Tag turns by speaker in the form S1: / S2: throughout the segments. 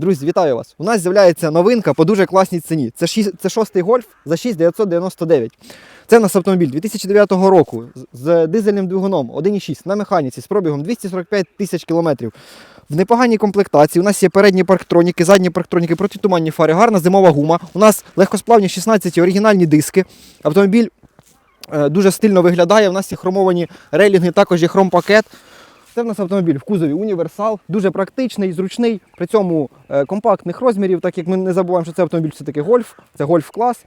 S1: Друзі, вітаю вас! У нас з'являється новинка по дуже класній ціні. Це, шість- це шостий гольф за 6999. Це в нас автомобіль 2009 року з- з дизельним двигуном 1,6 на механіці з пробігом 245 тисяч кілометрів. В непоганій комплектації. У нас є передні парктроніки, задні парктроніки, протитуманні фари, гарна зимова гума. У нас легкосплавні 16 оригінальні диски. Автомобіль е, дуже стильно виглядає. У нас є хромовані рейлінги, також є хромпакет. Це в нас автомобіль в кузові універсал, дуже практичний, зручний, при цьому е, компактних розмірів, так як ми не забуваємо, що це автомобіль все-таки гольф, це гольф-клас.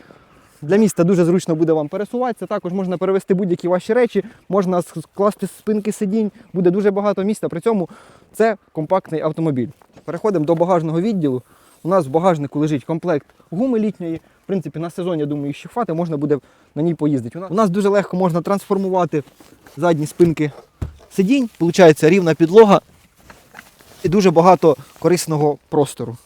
S1: Для міста дуже зручно буде вам пересуватися. Також можна перевезти будь-які ваші речі, можна скласти спинки сидінь, буде дуже багато місця. При цьому це компактний автомобіль. Переходимо до багажного відділу. У нас в багажнику лежить комплект гуми літньої. В принципі, на сезон, я думаю, ще хватить, можна буде на ній поїздити. У нас дуже легко можна трансформувати задні спинки сидінь, виходить рівна підлога і дуже багато корисного простору.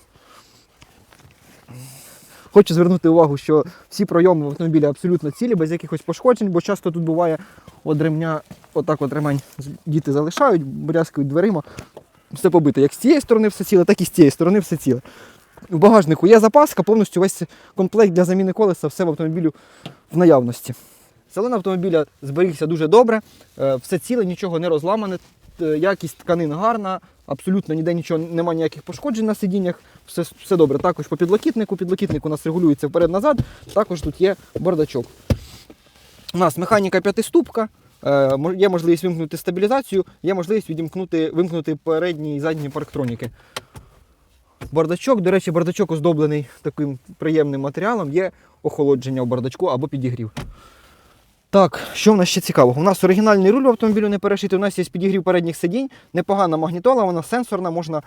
S1: Хочу звернути увагу, що всі пройоми в автомобілі абсолютно цілі, без якихось пошкоджень, бо часто тут буває от ремня, отак от ремень діти залишають, брязкають дверима. Все побите. Як з цієї сторони все ціле, так і з цієї сторони все ціле. У багажнику є запаска, повністю весь комплект для заміни колеса, все в автомобілю в наявності. Салон автомобіля зберігся дуже добре, е, все ціле, нічого не розламане, е, якість тканин гарна, абсолютно ніде нічого немає ніяких пошкоджень на сидіннях, все, все добре. Також по підлокітнику, підлокітник у нас регулюється вперед-назад, також тут є бардачок. У нас механіка п'ятиступка, е, є можливість вимкнути стабілізацію, є можливість відімкнути, вимкнути передні і задні парктроніки. Бардачок, до речі, бардачок оздоблений таким приємним матеріалом, є охолодження в бардачку або підігрів. Так, що в нас ще цікавого? У нас оригінальний руль в автомобілю не перешитий, у нас є підігрів передніх сидінь, непогана магнітола, вона сенсорна, можна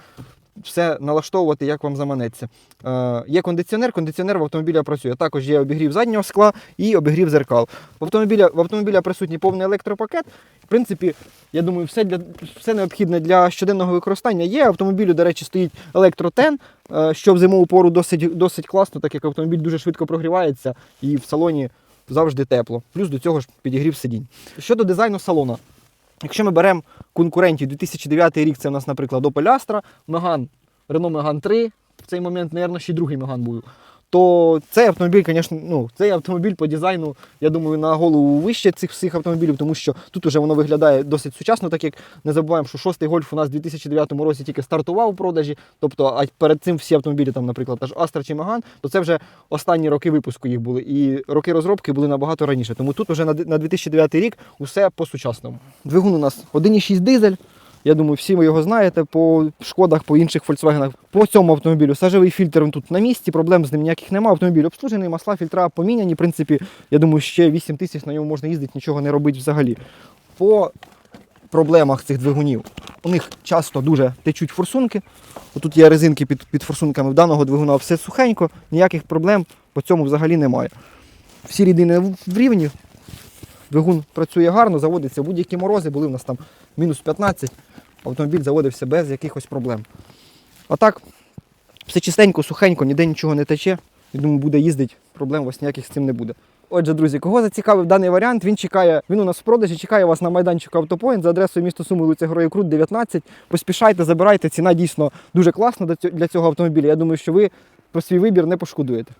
S1: все налаштовувати, як вам заманеться. Е, є кондиціонер, кондиціонер в автомобіля працює. Також є обігрів заднього скла і обігрів зеркал. В автомобіля, в автомобіля присутній повний електропакет. В принципі, я думаю, все, для, все необхідне для щоденного використання є. Автомобілю, до речі, стоїть електротен, е, що в зимову пору досить, досить класно, так як автомобіль дуже швидко прогрівається і в салоні завжди тепло. Плюс до цього ж підігрів сидінь. Щодо дизайну салона. Якщо ми беремо конкурентів 2009 рік, це у нас, наприклад, Opel Astra, Megane, Renault Megane 3, в цей момент, мабуть, ще й другий Megane був. То цей автомобіль, звісно, ну, цей автомобіль по дизайну, я думаю, на голову вище цих всіх автомобілів, тому що тут уже воно виглядає досить сучасно, так як не забуваємо, що шостий гольф у нас у 2009 році тільки стартував у продажі. Тобто, а перед цим всі автомобілі, там, наприклад, аж Astra чи Megane, то це вже останні роки випуску їх були. І роки розробки були набагато раніше. Тому тут уже на 2009 рік усе по-сучасному. Двигун у нас 1,6 дизель. Я думаю, всі ви його знаєте по шкодах, по інших Volkswagen. По цьому автомобілю сажевий фільтр тут на місці, проблем з ним ніяких немає. Автомобіль обслужений, масла, фільтра поміняні. В принципі, я думаю, ще 8 тисяч на ньому можна їздити, нічого не робити взагалі. По проблемах цих двигунів. У них часто дуже течуть форсунки. Тут є резинки під, під форсунками. В даного двигуна все сухенько, ніяких проблем по цьому взагалі немає. Всі рідини в рівні. Двигун працює гарно, заводиться будь-які морози, були в нас там мінус 15. Автомобіль заводився без якихось проблем. А так, все чистенько, сухенько, ніде нічого не тече. Я думаю, буде їздити, проблем у вас ніяких з цим не буде. Отже, друзі, кого зацікавив даний варіант, він чекає, він у нас в продажі, чекає вас на майданчику Автопоінт за адресою місто Суми, вулиця Героїв Крут, 19. Поспішайте, забирайте, ціна дійсно дуже класна для цього автомобіля. Я думаю, що ви про свій вибір не пошкодуєте.